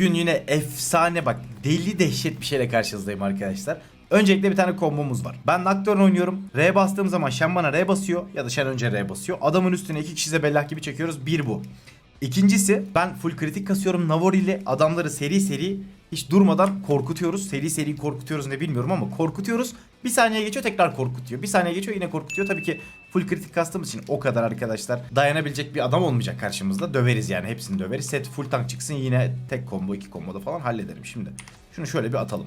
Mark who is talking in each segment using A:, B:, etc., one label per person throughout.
A: Bugün yine efsane bak deli dehşet bir şeyle karşınızdayım arkadaşlar. Öncelikle bir tane kombomuz var. Ben Nocturne oynuyorum. R bastığım zaman Shen bana R basıyor ya da Shen önce R basıyor. Adamın üstüne iki kişi bellah gibi çekiyoruz. Bir bu. İkincisi ben full kritik kasıyorum Navori ile adamları seri seri hiç durmadan korkutuyoruz. Seri seri korkutuyoruz ne bilmiyorum ama korkutuyoruz. Bir saniye geçiyor tekrar korkutuyor. Bir saniye geçiyor yine korkutuyor. Tabii ki full kritik kastığımız için o kadar arkadaşlar. Dayanabilecek bir adam olmayacak karşımızda. Döveriz yani hepsini döveriz. Set full tank çıksın yine tek combo iki comboda falan hallederim şimdi. Şunu şöyle bir atalım.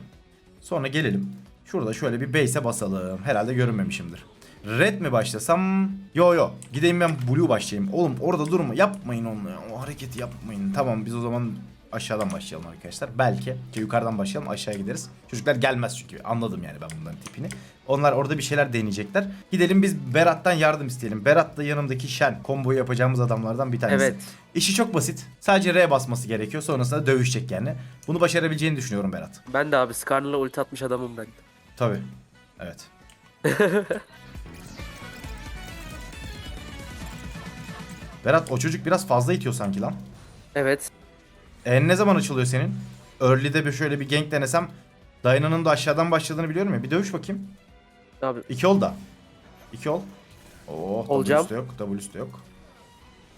A: Sonra gelelim. Şurada şöyle bir base'e basalım. Herhalde görünmemişimdir. Red mi başlasam? Yo yo. Gideyim ben blue başlayayım. Oğlum orada durma. Yapmayın onu. O hareketi yapmayın. Tamam biz o zaman aşağıdan başlayalım arkadaşlar. Belki. Ki yukarıdan başlayalım aşağıya gideriz. Çocuklar gelmez çünkü. Anladım yani ben bunların tipini. Onlar orada bir şeyler deneyecekler. Gidelim biz Berat'tan yardım isteyelim. Berat da yanımdaki Shen. Komboyu yapacağımız adamlardan bir tanesi.
B: Evet.
A: İşi çok basit. Sadece R basması gerekiyor. Sonrasında dövüşecek yani. Bunu başarabileceğini düşünüyorum Berat.
B: Ben de abi Skarner'la ulti atmış adamım ben.
A: Tabii. Evet. Berat o çocuk biraz fazla itiyor sanki lan.
B: Evet.
A: En ne zaman açılıyor senin? Early'de bir şöyle bir gank denesem Dayana'nın da aşağıdan başladığını biliyorum ya. Bir dövüş bakayım.
B: Abi
A: İki ol da. İki ol. Oo,
B: Olacağım.
A: W'su de yok. De yok.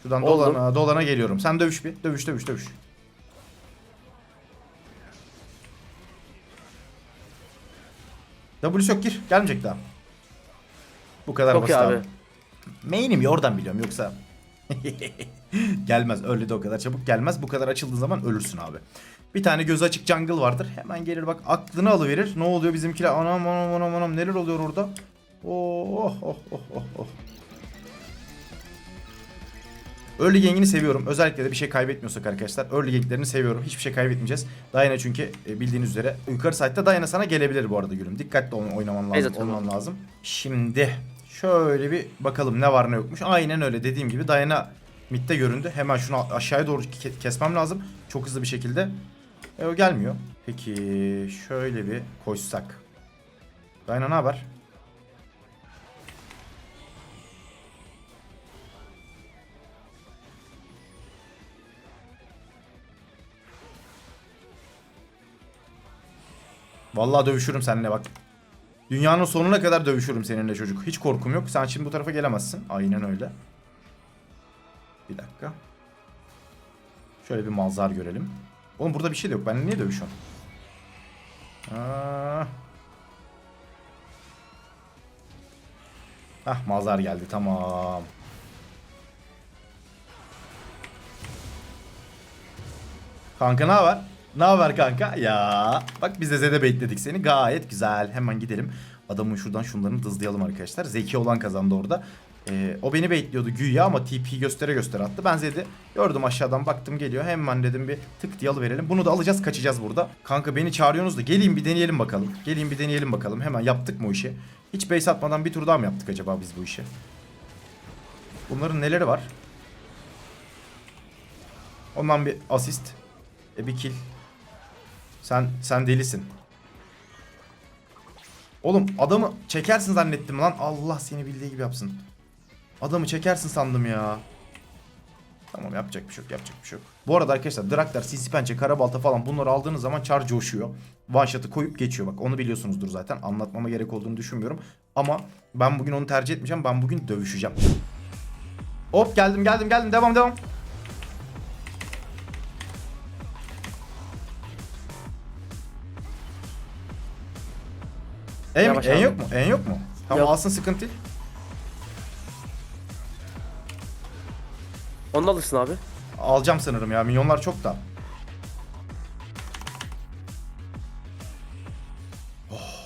A: Şuradan
B: Oldum.
A: dolana, dolana geliyorum. Sen dövüş bir. Dövüş, dövüş, dövüş. W'su yok gir. Gelmeyecek daha. Bu kadar
B: Çok
A: basit abi.
B: abi.
A: Main'im ya oradan biliyorum yoksa. gelmez. Öyle de o kadar çabuk gelmez. Bu kadar açıldığı zaman ölürsün abi. Bir tane göz açık jungle vardır. Hemen gelir bak aklını alıverir. Ne oluyor bizimkiler? Anam anam anam anam neler oluyor orada? Oh oh oh oh oh. Early gang'ini seviyorum. Özellikle de bir şey kaybetmiyorsak arkadaşlar. Early gang'lerini seviyorum. Hiçbir şey kaybetmeyeceğiz. Diana çünkü e, bildiğiniz üzere yukarı site'da Diana sana gelebilir bu arada gülüm. Dikkatli oynaman lazım.
B: Evet,
A: olman lazım. Şimdi şöyle bir bakalım ne var ne yokmuş. Aynen öyle dediğim gibi Diana midde göründü. Hemen şunu aşağıya doğru ke- kesmem lazım. Çok hızlı bir şekilde. E, o gelmiyor. Peki şöyle bir koşsak. Diana ne haber? Vallahi dövüşürüm seninle bak. Dünyanın sonuna kadar dövüşürüm seninle çocuk. Hiç korkum yok. Sen şimdi bu tarafa gelemezsin. Aynen öyle. Bir dakika. Şöyle bir manzar görelim. Oğlum burada bir şey de yok. Ben niye dövüşüyorum? Aa. Hah mazar geldi tamam. Kanka ne haber? Ne haber kanka? Ya bak biz de Zede bekledik seni. Gayet güzel. Hemen gidelim. Adamın şuradan şunlarını dızlayalım arkadaşlar. Zeki olan kazandı orada. Ee, o beni bekliyordu güya ama TP göstere göstere attı. Ben Zed'i gördüm aşağıdan baktım geliyor. Hemen dedim bir tık diye alıverelim. Bunu da alacağız kaçacağız burada. Kanka beni çağırıyorsunuz da geleyim bir deneyelim bakalım. Geleyim bir deneyelim bakalım. Hemen yaptık mı o işi? Hiç base atmadan bir tur daha mı yaptık acaba biz bu işi? Bunların neleri var? Ondan bir asist. E bir kill. Sen sen delisin. Oğlum adamı çekersin zannettim lan. Allah seni bildiği gibi yapsın. Adamı çekersin sandım ya. Tamam yapacak bir şey yok yapacak bir şey yok. Bu arada arkadaşlar Draktar, CC Pençe, Karabalta falan bunları aldığınız zaman char coşuyor. One shot'ı koyup geçiyor bak onu biliyorsunuzdur zaten. Anlatmama gerek olduğunu düşünmüyorum. Ama ben bugün onu tercih etmeyeceğim. Ben bugün dövüşeceğim. Hop geldim geldim geldim devam devam. En,
B: Yavaş
A: en
B: abi.
A: yok mu? En yok mu? Tamam
B: Yok.
A: alsın sıkıntı değil.
B: Onu da alırsın abi.
A: Alacağım sanırım ya. Milyonlar çok da.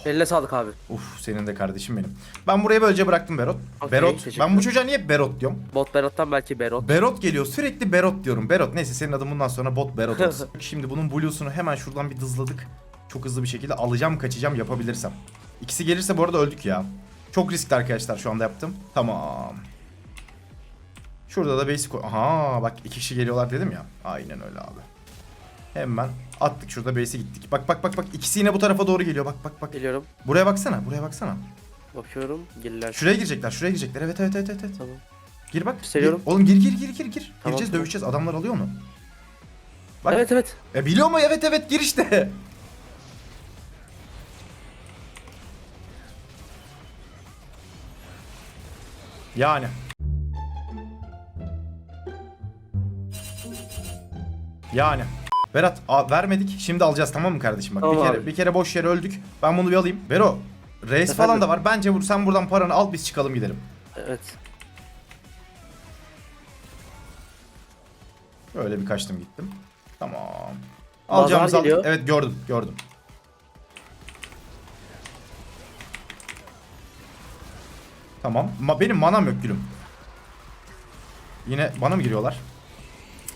B: Eline sağlık abi.
A: Uf senin de kardeşim benim. Ben buraya böylece bıraktım Berot.
B: Okey,
A: Berot.
B: teşekkür
A: Ben bu çocuğa niye Berot diyorum?
B: Bot Berat'tan belki Berot.
A: Berot geliyor. Sürekli Berot diyorum. Berot neyse senin adın bundan sonra bot Berot olsun. Şimdi bunun blue'sunu hemen şuradan bir dızladık. Çok hızlı bir şekilde alacağım kaçacağım yapabilirsem. İkisi gelirse bu arada öldük ya. Çok riskli arkadaşlar şu anda yaptım. Tamam. Şurada da basic... Aha bak iki kişi geliyorlar dedim ya. Aynen öyle abi. Hemen attık şurada base'e gittik. Bak bak bak bak ikisi yine bu tarafa doğru geliyor. Bak bak bak.
B: Geliyorum.
A: Buraya baksana buraya baksana.
B: Bakıyorum. Gelirler.
A: Şuraya girecekler şuraya girecekler. Evet evet evet evet.
B: Tamam.
A: Gir bak. Gir. Oğlum gir gir gir gir gir.
B: Tamam,
A: Gireceğiz
B: tamam.
A: dövüşeceğiz. Adamlar alıyor mu? Bak.
B: Evet evet.
A: E biliyor mu? Evet evet gir işte. Yani. Yani. Berat a- vermedik. Şimdi alacağız tamam mı kardeşim? Bak
B: Tamam
A: bir kere
B: abi.
A: bir kere boş yere öldük. Ben bunu bir alayım. Bero. Reis falan
B: Efendim?
A: da var. Bence bu- sen buradan paranı al biz çıkalım gidelim.
B: Evet.
A: Öyle bir kaçtım gittim. Tamam. Alacağımızı aldık.
B: geliyor.
A: Evet gördüm gördüm. Tamam. Ma benim manam yok gülüm. Yine bana mı giriyorlar?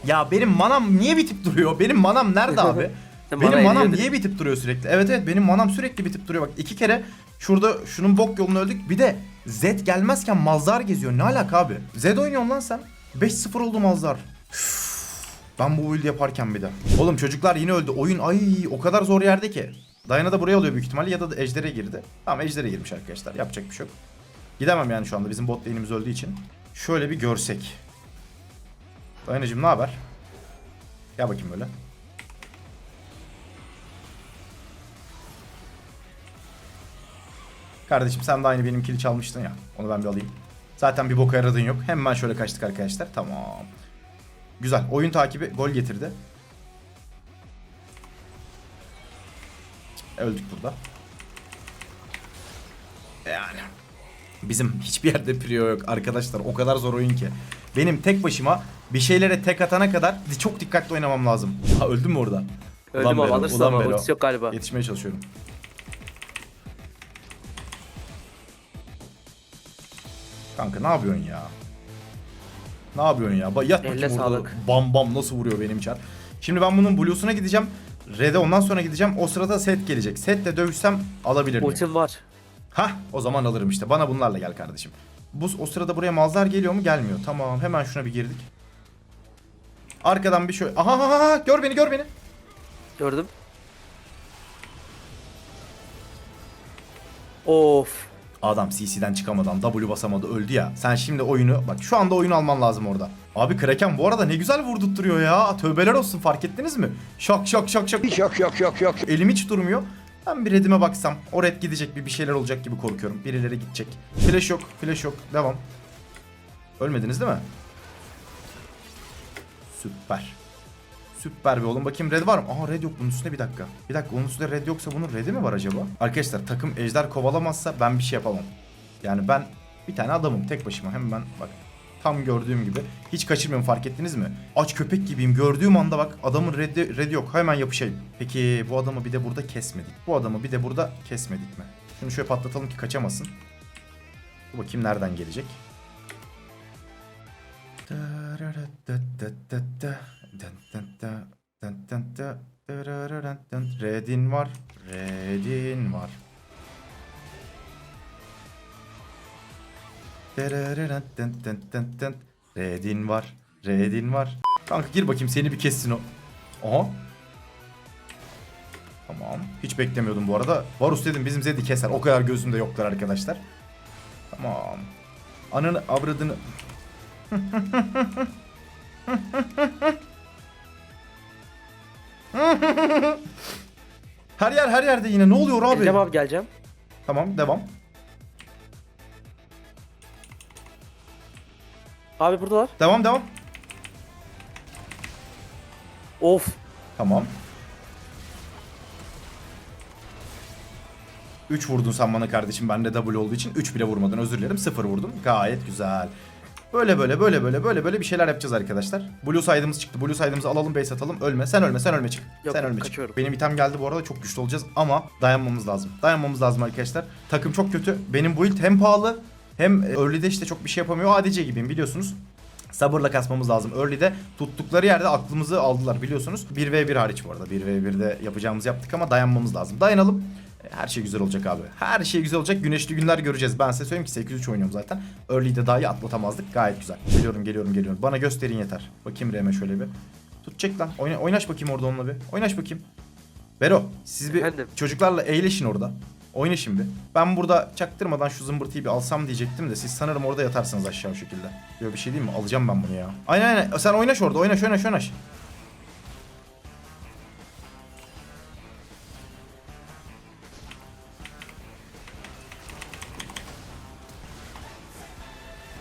A: Ya benim manam niye bitip duruyor? Benim manam nerede abi? Benim manam niye bitip duruyor sürekli? Evet evet benim manam sürekli bitip duruyor. Bak iki kere şurada şunun bok yolunu öldük. Bir de Z gelmezken Mazhar geziyor. Ne alaka abi? Z oynuyorsun lan sen. 5-0 oldu Mazhar. Üf. Ben bu build yaparken bir de. Oğlum çocuklar yine öldü. Oyun ay o kadar zor yerde ki. Dayana da buraya alıyor büyük ihtimalle ya da da Ejder'e girdi. Tamam Ejder'e girmiş arkadaşlar. Yapacak bir şey yok. Gidemem yani şu anda bizim bot lane'imiz öldüğü için. Şöyle bir görsek. Dayanacığım ne haber? Gel bakayım böyle. Kardeşim sen de aynı benim kili çalmıştın ya. Onu ben bir alayım. Zaten bir boka yaradığın yok. Hemen şöyle kaçtık arkadaşlar. Tamam. Güzel. Oyun takibi gol getirdi. Öldük burada. Yani. Bizim hiçbir yerde prio yok arkadaşlar. O kadar zor oyun ki. Benim tek başıma bir şeylere tek atana kadar çok dikkatli oynamam lazım. Ha öldün mü orada?
B: Öldüm
A: Ulan
B: ama alırsın ama ultisi yok galiba.
A: Yetişmeye çalışıyorum. Kanka ne yapıyorsun ya? Ne yapıyorsun ya? Ba- Yat bakayım orada. Bam bam nasıl vuruyor benim çar. Şimdi ben bunun blues'una gideceğim. Red'e ondan sonra gideceğim. O sırada set gelecek. Setle dövüşsem alabilir miyim?
B: Ultim var.
A: Hah o zaman alırım işte. Bana bunlarla gel kardeşim. Bu o sırada buraya mazlar geliyor mu? Gelmiyor. Tamam hemen şuna bir girdik. Arkadan bir şöyle. Aha, aha, aha gör beni gör beni.
B: Gördüm. Of.
A: Adam CC'den çıkamadan W basamadı öldü ya. Sen şimdi oyunu bak şu anda oyun alman lazım orada. Abi Kraken bu arada ne güzel vurdurtturuyor ya. Tövbeler olsun fark ettiniz mi? Şok şok şok şok.
C: Şok şok şok şok.
A: Elim hiç durmuyor. Ben bir redime baksam. O red gidecek bir bir şeyler olacak gibi korkuyorum. Birileri gidecek. Flash yok flash yok. Devam. Ölmediniz değil mi? Süper. Süper bir oğlum. Bakayım red var mı? Aha red yok bunun üstünde bir dakika. Bir dakika onun üstünde red yoksa bunun redi mi var acaba? Arkadaşlar takım ejder kovalamazsa ben bir şey yapamam. Yani ben bir tane adamım tek başıma. Hemen bak tam gördüğüm gibi. Hiç kaçırmıyorum fark ettiniz mi? Aç köpek gibiyim. Gördüğüm anda bak adamın reddi, reddi yok. Hemen yapışayım. Peki bu adamı bir de burada kesmedik. Bu adamı bir de burada kesmedik mi? Şunu şöyle patlatalım ki kaçamasın. Dur bakayım nereden gelecek. Redin var. Redin var. Redin var. Redin var. Kanka gir bakayım seni bir kessin o. Aha. Tamam. Hiç beklemiyordum bu arada. Varus dedim bizim Zed'i keser. O kadar gözümde yoklar arkadaşlar. Tamam. Ananı avradını. her yer her yerde yine ne oluyor abi?
B: Geleceğim abi geleceğim.
A: Tamam devam.
B: Abi buradalar.
A: Devam devam.
B: Of.
A: Tamam. 3 vurdun sen bana kardeşim. Ben de W olduğu için 3 bile vurmadın. Özür dilerim. 0 vurdun. Gayet güzel. Böyle böyle böyle böyle böyle böyle bir şeyler yapacağız arkadaşlar. Blue side'ımız çıktı. Blue side'ımızı alalım, base atalım. Ölme. Sen ölme, sen ölme çık.
B: Yok,
A: sen ölme
B: kaçıyorum.
A: çık. Benim item geldi bu arada. Çok güçlü olacağız ama dayanmamız lazım. Dayanmamız lazım arkadaşlar. Takım çok kötü. Benim build hem pahalı hem early'de işte çok bir şey yapamıyor. ADC gibiyim biliyorsunuz. Sabırla kasmamız lazım. Early'de tuttukları yerde aklımızı aldılar biliyorsunuz. 1v1 hariç bu arada. 1v1'de yapacağımızı yaptık ama dayanmamız lazım. Dayanalım. E, Her şey güzel olacak abi. Her şey güzel olacak. Güneşli günler göreceğiz. Ben size söyleyeyim ki 8-3 oynuyorum zaten. Early'de dahi atlatamazdık. Gayet güzel. Geliyorum geliyorum geliyorum. Bana gösterin yeter. Bakayım Reme şöyle bir. Tutacak lan. Oyna, oynaş bakayım orada onunla bir. Oynaş bakayım. Bero siz bir
B: Efendim?
A: çocuklarla eğleşin orada. Oyna şimdi. Ben burada çaktırmadan şu zımbırtıyı bir alsam diyecektim de siz sanırım orada yatarsınız aşağı o şekilde. Böyle bir şey değil mi? Alacağım ben bunu ya. Aynen aynen. Sen oynaş orada. Oynaş oynaş oynaş.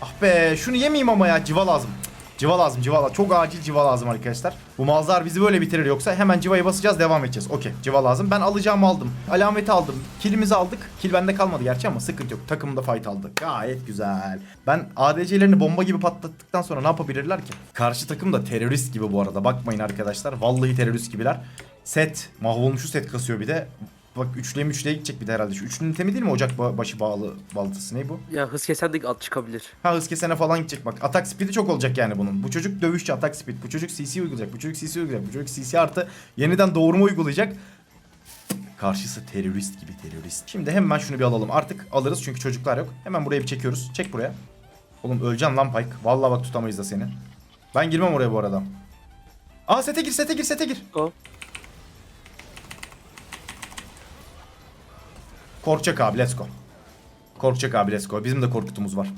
A: Ah be şunu yemeyeyim ama ya civa lazım. Civa lazım civa lazım. Çok acil civa lazım arkadaşlar. Bu Malzar bizi böyle bitirir yoksa hemen civayı basacağız devam edeceğiz. Okey civa lazım. Ben alacağımı aldım. Alameti aldım. Kilimizi aldık. Kil bende kalmadı gerçi ama sıkıntı yok. Takımda fight aldı. Gayet güzel. Ben ADC'lerini bomba gibi patlattıktan sonra ne yapabilirler ki? Karşı takım da terörist gibi bu arada. Bakmayın arkadaşlar. Vallahi terörist gibiler. Set. Mahvolmuşu set kasıyor bir de. Bak üçlüye üçlüye gidecek bir de herhalde. Şu üçlünün temi değil mi? Ocak ba- başı bağlı baltası ne bu?
B: Ya hız kesen de alt çıkabilir.
A: Ha hız kesene falan gidecek bak. Atak speed'i çok olacak yani bunun. Bu çocuk dövüşçü atak speed. Bu çocuk CC uygulayacak. Bu çocuk CC uygulayacak. Bu çocuk CC artı yeniden doğurma uygulayacak. Karşısı terörist gibi terörist. Şimdi hemen şunu bir alalım. Artık alırız çünkü çocuklar yok. Hemen buraya bir çekiyoruz. Çek buraya. Oğlum öleceksin lan Pike. Vallahi bak tutamayız da seni. Ben girmem oraya bu arada. Aa sete gir sete gir sete gir.
B: Go.
A: Korkacak abi let's go. Korkacak abi let's go. Bizim de korkutumuz var.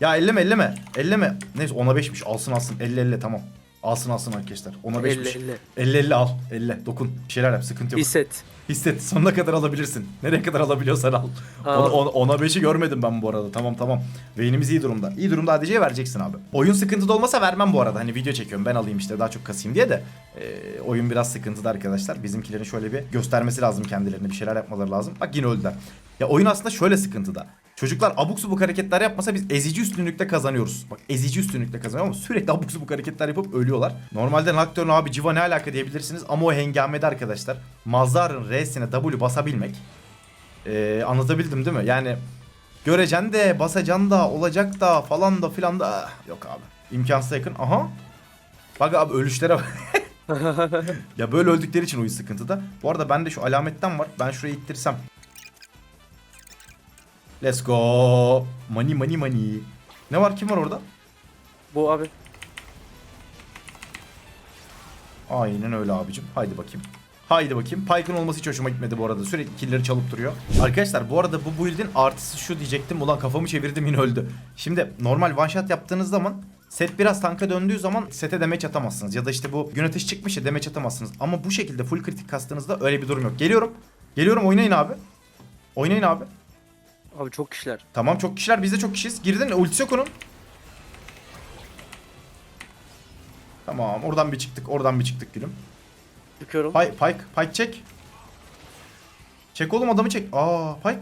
A: Ya elleme elleme. Elleme. Neyse ona 5'miş. Alsın alsın. 50 50 tamam. Alsın alsın arkadaşlar. Ona 5'miş.
B: 50 50.
A: 50 50 al. 50 dokun. Bir şeyler yap sıkıntı yok.
B: Hisset.
A: Hisset sonuna kadar alabilirsin. Nereye kadar alabiliyorsan al.
B: Al.
A: Ona, ona, ona 5'i görmedim ben bu arada. Tamam tamam. Beynimiz iyi durumda. İyi durumda ADC'ye vereceksin abi. Oyun sıkıntıda olmasa vermem bu arada. Hani video çekiyorum ben alayım işte daha çok kasayım diye de. Ee, oyun biraz sıkıntıda arkadaşlar. Bizimkilerin şöyle bir göstermesi lazım kendilerine. Bir şeyler yapmaları lazım. Bak yine öldüler. Ya oyun aslında şöyle sıkıntıda. Çocuklar abuk subuk hareketler yapmasa biz ezici üstünlükte kazanıyoruz. Bak ezici üstünlükte kazanıyor ama sürekli abuk subuk hareketler yapıp ölüyorlar. Normalde Nocturne abi Civa ne alaka diyebilirsiniz ama o hengamede arkadaşlar. Mazhar'ın R'sine W basabilmek. Ee, anlatabildim değil mi? Yani göreceksin de basacaksın da olacak da falan da filan da yok abi. İmkansıza yakın. Aha. Bak abi ölüşlere ya böyle öldükleri için oyun sıkıntıda. Bu arada bende şu alametten var. Ben şuraya ittirsem. Let's go. Money money money. Ne var kim var orada?
B: Bu abi.
A: Aynen öyle abicim. Haydi bakayım. Haydi bakayım. Pike'ın olması hiç hoşuma gitmedi bu arada. Sürekli killleri çalıp duruyor. Arkadaşlar bu arada bu build'in artısı şu diyecektim. Ulan kafamı çevirdim yine öldü. Şimdi normal one shot yaptığınız zaman set biraz tanka döndüğü zaman sete damage atamazsınız. Ya da işte bu gün ateşi çıkmış ya damage atamazsınız. Ama bu şekilde full kritik kastığınızda öyle bir durum yok. Geliyorum. Geliyorum oynayın abi. Oynayın abi.
B: Abi çok kişiler.
A: Tamam çok kişiler biz de çok kişiyiz. Girdin ultisi yok onun. Tamam oradan bir çıktık oradan bir çıktık gülüm.
B: Çıkıyorum.
A: Pike, Pike, Pike çek. Çek oğlum adamı çek. Aa Pike.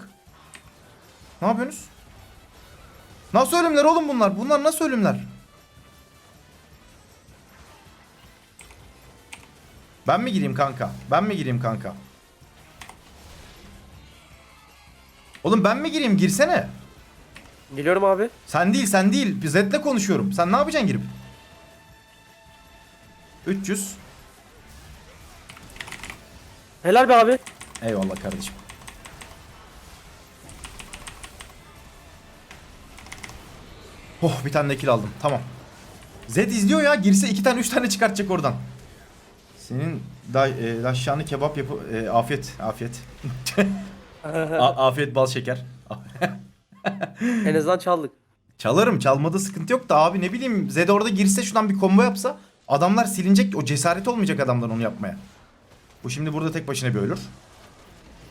A: Ne yapıyorsunuz? Nasıl ölümler oğlum bunlar? Bunlar nasıl ölümler? Ben mi gireyim kanka? Ben mi gireyim kanka? Oğlum ben mi gireyim? Girsene.
B: Geliyorum abi.
A: Sen değil sen değil. Zed'le konuşuyorum. Sen ne yapacaksın girip? 300.
B: Helal be abi.
A: Eyvallah kardeşim. Oh bir tane de kill aldım. Tamam. Zed izliyor ya. Girse iki tane üç tane çıkartacak oradan. Senin da, e, daşşanı kebap yapı... e, afiyet. Afiyet. A- afiyet bal şeker.
B: en azından çaldık.
A: Çalarım. Çalmada sıkıntı yok da abi ne bileyim Zed orada girse şuradan bir combo yapsa adamlar silinecek. O cesaret olmayacak adamdan onu yapmaya. Bu şimdi burada tek başına bir ölür.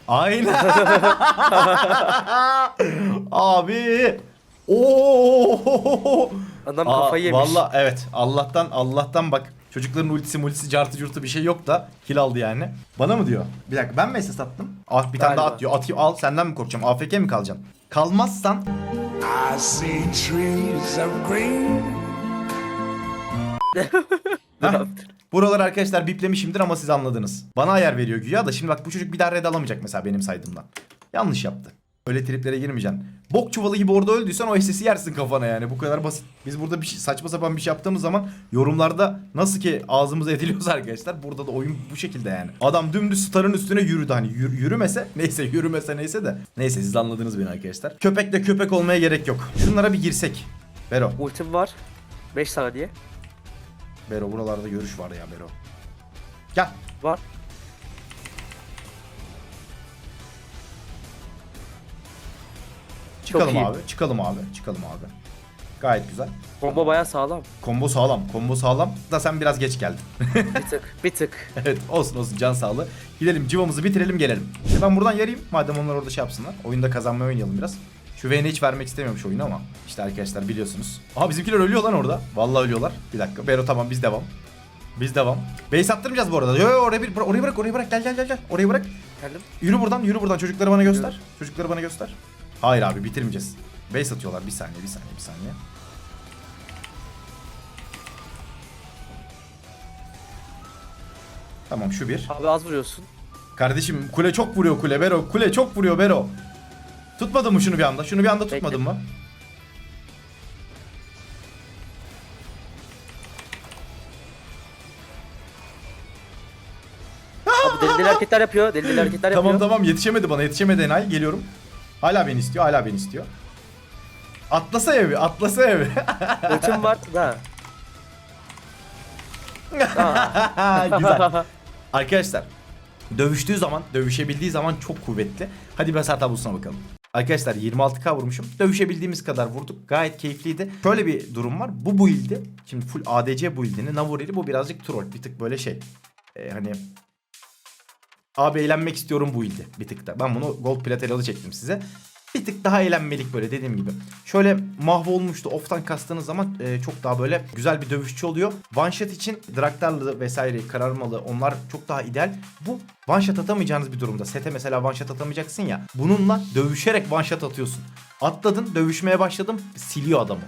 A: Aynen. abi. Oo.
B: Adam
A: Aa,
B: kafayı yemiş.
A: Valla evet. Allah'tan Allah'tan bak. Çocukların ultisi multisi cartı curtu bir şey yok da kill aldı yani. Bana mı diyor? Bir dakika ben mi SS attım? Ah bir tane daha at diyor. Atayım al senden mi korkacağım? AFK mi kalacaksın? Kalmazsan
C: I see trees of green.
A: Heh. Buraları arkadaşlar biplemişimdir ama siz anladınız. Bana ayar veriyor güya da şimdi bak bu çocuk bir daha red alamayacak mesela benim saydığımdan. Yanlış yaptı. Öyle triplere girmeyeceksin. Bok çuvalı gibi orada öldüysen o SS'i yersin kafana yani. Bu kadar basit. Biz burada bir şey, saçma sapan bir şey yaptığımız zaman yorumlarda nasıl ki ağzımız ediliyoruz arkadaşlar. Burada da oyun bu şekilde yani. Adam dümdüz starın üstüne yürüdü. Hani yür- yürümese neyse yürümese neyse de. Neyse siz anladınız beni arkadaşlar. Köpekle köpek olmaya gerek yok. Şunlara bir girsek. Bero.
B: Ultim var. 5 saniye.
A: Bero buralarda görüş var ya Bero. Gel.
B: Var.
A: Çıkalım
B: iyi.
A: abi. Çıkalım abi. Çıkalım abi. Gayet güzel.
B: Bomba baya sağlam.
A: Kombo sağlam. Kombo sağlam. Da sen biraz geç geldin.
B: Bir tık. Bir tık.
A: evet olsun olsun can sağlığı. Gidelim civamızı bitirelim gelelim. E ben buradan yarayım. Madem onlar orada şey yapsınlar. Oyunda kazanmayı oynayalım biraz. Şu Vayne'e hiç vermek istemiyormuş oyunu ama işte arkadaşlar biliyorsunuz. Aha bizimkiler ölüyor lan orada. Vallahi ölüyorlar. Bir dakika. Bero tamam biz devam. Biz devam. Base attırmayacağız bu arada. Yo, yo, oraya bir orayı bırak orayı bırak gel gel gel gel. Orayı bırak.
B: Geldim.
A: Yürü buradan yürü buradan çocukları bana göster. Çocukları bana göster. Hayır abi bitirmeyeceğiz. Base atıyorlar bir saniye bir saniye bir saniye. Tamam şu bir.
B: Abi az vuruyorsun.
A: Kardeşim kule çok vuruyor kule Bero. Kule çok vuruyor Bero. Tutmadın mı şunu bir anda? Şunu bir anda tutmadın
B: Bekle.
A: mı?
B: Abi deli deli hareketler yapıyor. Deli deli hareketler
A: Tamam
B: yapıyor.
A: tamam yetişemedi bana yetişemedi Enayi geliyorum. Hala beni istiyor hala beni istiyor. Atlasa evi atlasa evi.
B: Ultim var da.
A: Güzel. Arkadaşlar dövüştüğü zaman dövüşebildiği zaman çok kuvvetli. Hadi bir hasar tablosuna bakalım. Arkadaşlar 26k vurmuşum. Dövüşebildiğimiz kadar vurduk. Gayet keyifliydi. Şöyle bir durum var. Bu build'i şimdi full ADC build'ini Navori'li bu birazcık troll. Bir tık böyle şey. Ee, hani Abi eğlenmek istiyorum bu ilde bir tık da. Ben bunu gold platinalı çektim size. Bir tık daha eğlenmelik böyle dediğim gibi. Şöyle mahvolmuştu off'tan kastığınız zaman e, çok daha böyle güzel bir dövüşçü oluyor. One shot için Draktarlı vesaire kararmalı onlar çok daha ideal. Bu one shot atamayacağınız bir durumda. Sete mesela one shot atamayacaksın ya. Bununla dövüşerek one shot atıyorsun. Atladın dövüşmeye başladım siliyor adamı.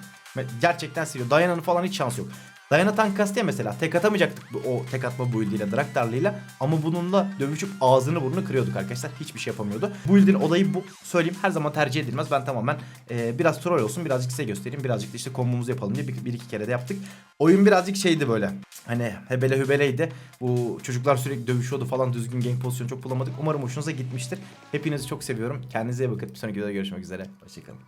A: Gerçekten siliyor. Dayananın falan hiç şansı yok. Dayana tank kastaya mesela tek atamayacaktık o tek atma build'iyle Draktarlı'yla ama bununla dövüşüp ağzını burnunu kırıyorduk arkadaşlar. Hiçbir şey yapamıyordu. Bu build'in olayı bu. Söyleyeyim her zaman tercih edilmez. Ben tamamen e, biraz troll olsun birazcık size göstereyim. Birazcık da işte kombomuzu yapalım diye bir, bir iki kere de yaptık. Oyun birazcık şeydi böyle. Hani hebele hübeleydi. Bu çocuklar sürekli dövüşüyordu falan düzgün gank pozisyonu çok bulamadık. Umarım hoşunuza gitmiştir. Hepinizi çok seviyorum. Kendinize iyi bakın. Bir sonraki videoda görüşmek üzere. Hoşçakalın.